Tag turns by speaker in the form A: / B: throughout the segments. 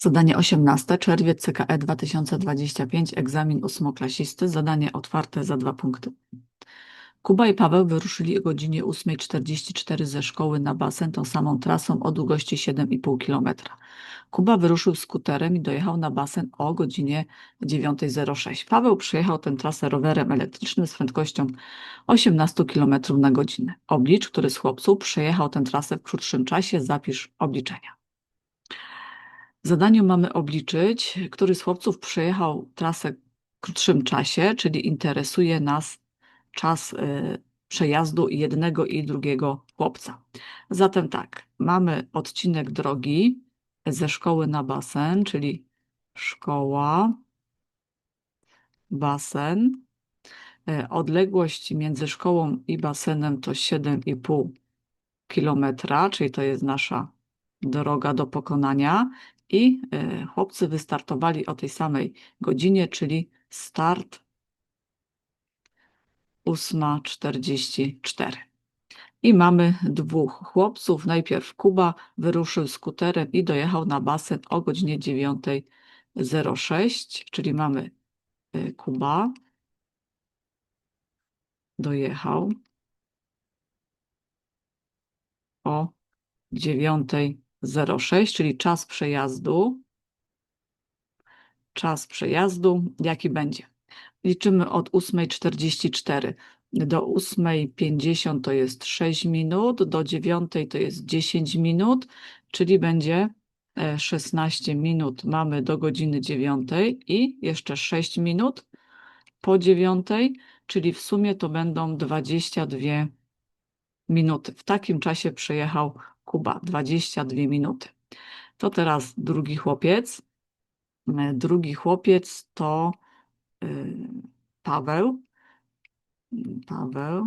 A: Zadanie 18, czerwiec CKE 2025, egzamin ósmoklasisty, zadanie otwarte za dwa punkty. Kuba i Paweł wyruszyli o godzinie 8.44 ze szkoły na basen tą samą trasą o długości 7,5 km. Kuba wyruszył skuterem i dojechał na basen o godzinie 9.06. Paweł przejechał tę trasę rowerem elektrycznym z prędkością 18 km na godzinę. Oblicz, który z chłopców przejechał tę trasę w krótszym czasie, zapisz obliczenia. W zadaniu mamy obliczyć, który z chłopców przejechał trasę w krótszym czasie, czyli interesuje nas czas y, przejazdu jednego i drugiego chłopca. Zatem tak, mamy odcinek drogi ze szkoły na basen, czyli szkoła, basen. Y, Odległość między szkołą i basenem to 7,5 kilometra, czyli to jest nasza droga do pokonania. I y, chłopcy wystartowali o tej samej godzinie, czyli start 8.44. I mamy dwóch chłopców. Najpierw Kuba wyruszył skuterem i dojechał na basen o godzinie 9.06, czyli mamy y, Kuba. Dojechał o 9.06, czyli czas przejazdu. Czas przejazdu, jaki będzie? Liczymy od 8.44 do 8.50 to jest 6 minut, do 9 to jest 10 minut, czyli będzie e, 16 minut mamy do godziny 9 i jeszcze 6 minut po 9, czyli w sumie to będą 22 minuty. W takim czasie przejechał Kuba 22 minuty. To teraz drugi chłopiec. E, Drugi chłopiec to y, Paweł. Paweł.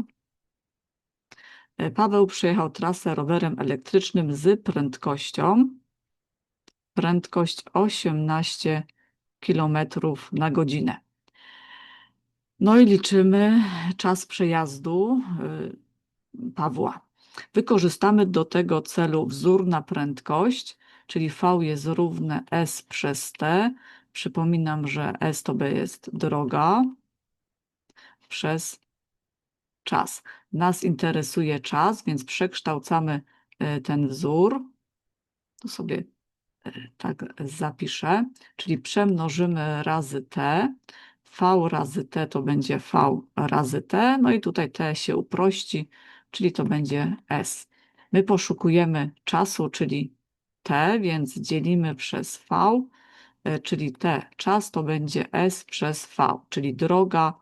A: E, Paweł przejechał trasę rowerem elektrycznym z prędkością prędkość 18 km na godzinę. No i liczymy czas przejazdu y, Pawła. Wykorzystamy do tego celu wzór na prędkość, czyli V jest równe S przez T. Przypominam, że S to B jest droga przez czas. Nas interesuje czas, więc przekształcamy y, ten wzór. Tu sobie y, tak zapiszę, czyli przemnożymy razy T. V razy T to będzie V razy T, no i tutaj T się uprości, czyli to będzie S. My poszukujemy czasu, czyli T, więc dzielimy przez V, e, czyli T. Czas to będzie S przez V, czyli droga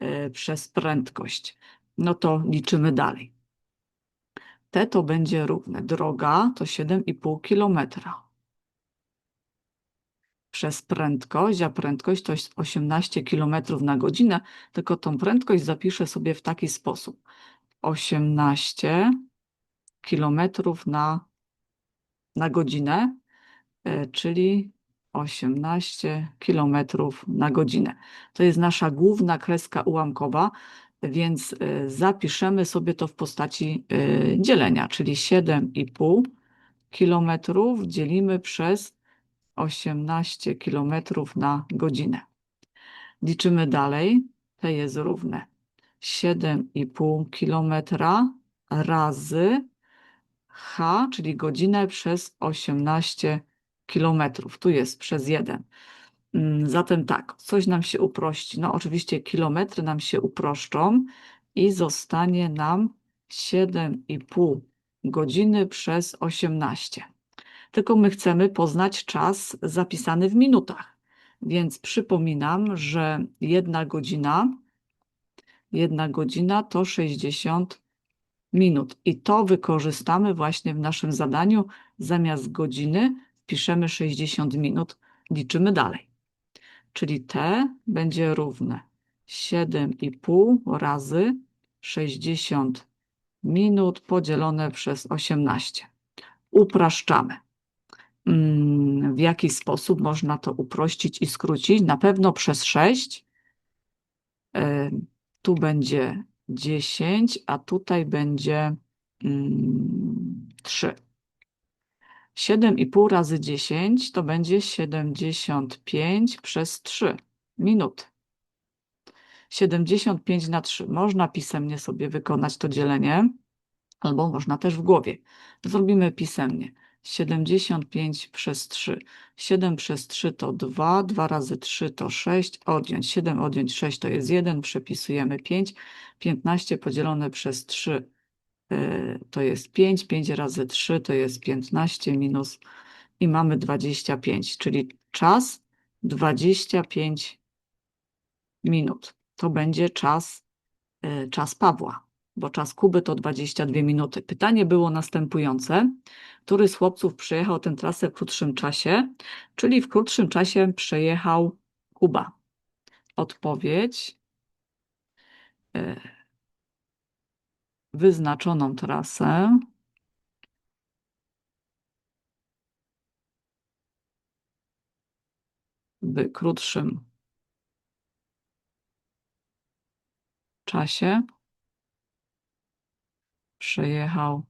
A: e, przez prędkość. No to liczymy dalej. T to będzie równe. Droga to 7,5 kilometra przez prędkość, a prędkość to jest 18 km na godzinę, tylko tą prędkość zapiszę sobie w taki sposób. 18 km na, na godzinę, e, czyli 18 km na godzinę. To jest nasza główna kreska ułamkowa, więc e, zapiszemy sobie to w postaci e, dzielenia, czyli 7,5 km dzielimy przez 18 km na godzinę. Liczymy dalej. T jest równe 7,5 km razy H, czyli godzinę przez 18 km. Tu jest przez 1. Mm, Zatem tak, coś nam się uprości. No oczywiście kilometry nam się uproszczą i zostanie nam 7,5 godziny przez 18 tylko my chcemy poznać czas zapisany w minutach. Więc przypominam, że jedna godzina, jedna godzina to 60 minut. I to wykorzystamy właśnie w naszym zadaniu. Zamiast godziny piszemy 60 minut. Liczymy dalej. Czyli T będzie równe 7,5 razy 60 minut podzielone przez 18. Upraszczamy. Mm, w jaki sposób można to uprościć i skrócić. Na pewno przez 6. Tu będzie 10, a tutaj będzie 3. Mm, 7,5 razy 10 to będzie 75 przez 3 minuty. 75 na 3. Można pisemnie sobie wykonać to dzielenie, albo można też w głowie. Zrobimy pisemnie. 75 przez 3. 7 przez 3 to 2, 2 razy 3 to 6, odjąć 7, odjąć 6 to jest 1, przepisujemy 5. 15 podzielone przez 3 y, to jest 5, 5 razy 3 to jest 15 minus i mamy 25, czyli czas 25 minut. To będzie czas, y, czas Pawła, bo czas Kuby to 22 minuty. Pytanie było następujące. Który z chłopców przejechał tę trasę w krótszym czasie? Czyli w krótszym czasie przejechał Kuba. Odpowiedź. y, Wyznaczoną trasę. W krótszym czasie przejechał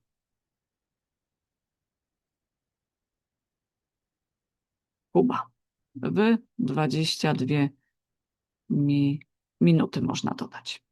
A: Kuba. W 22 mi, minuty można dodać.